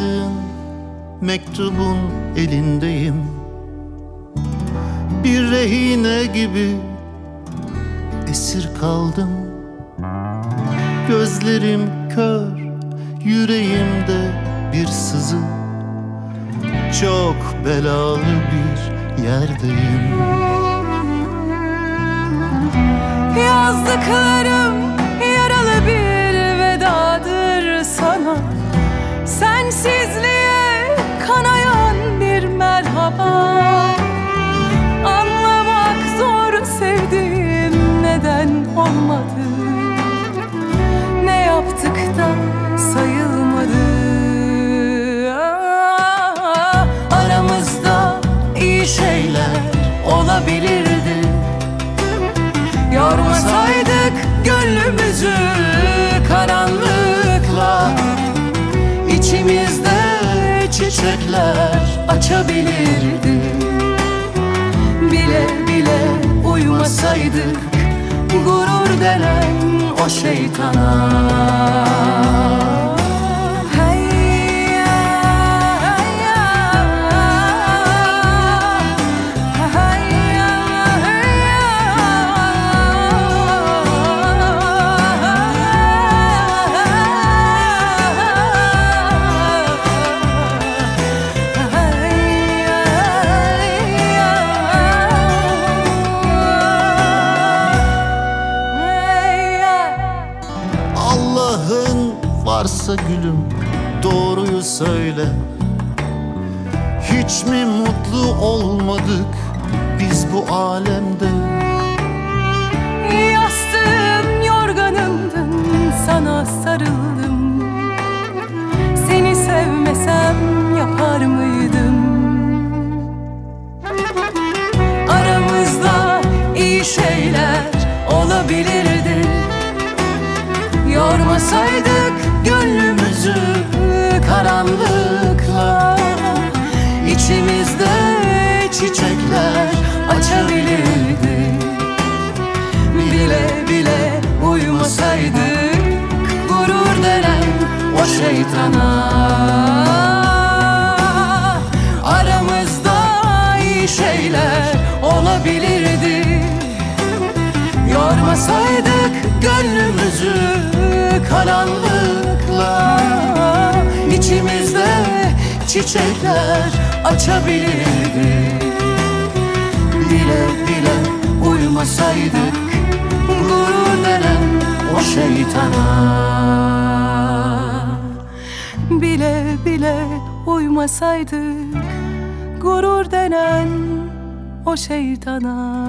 yazdığın mektubun elindeyim. Bir rehine gibi esir kaldım. Gözlerim kör, yüreğimde bir sızı. Çok belalı bir yerdeyim. Yazdıklarım olabilirdi. Yormasaydık gönlümüzü karanlıkla içimizde çiçekler açabilirdi. Bile bile uymasaydık gurur denen o şeytana varsa gülüm doğruyu söyle. Hiç mi mutlu olmadık biz bu alemde? Yastığım yorganımdın sana sarıldım. Seni sevmesem yapar mıydım? Aramızda iyi şeyler olabilirdi. Yormasaydık gönlümüzü karanlıkla İçimizde çiçekler açabilirdi. Bile bile uymasaydık gurur denen o şeytana. Aramızda iyi şeyler olabilirdi. Yormasaydık gönlümüzü karanlıkla İçimizde çiçekler açabilirdi. Bile bile uymasaydık Gurur denen o şeytana. Bile bile uymasaydık Gurur denen o şeytana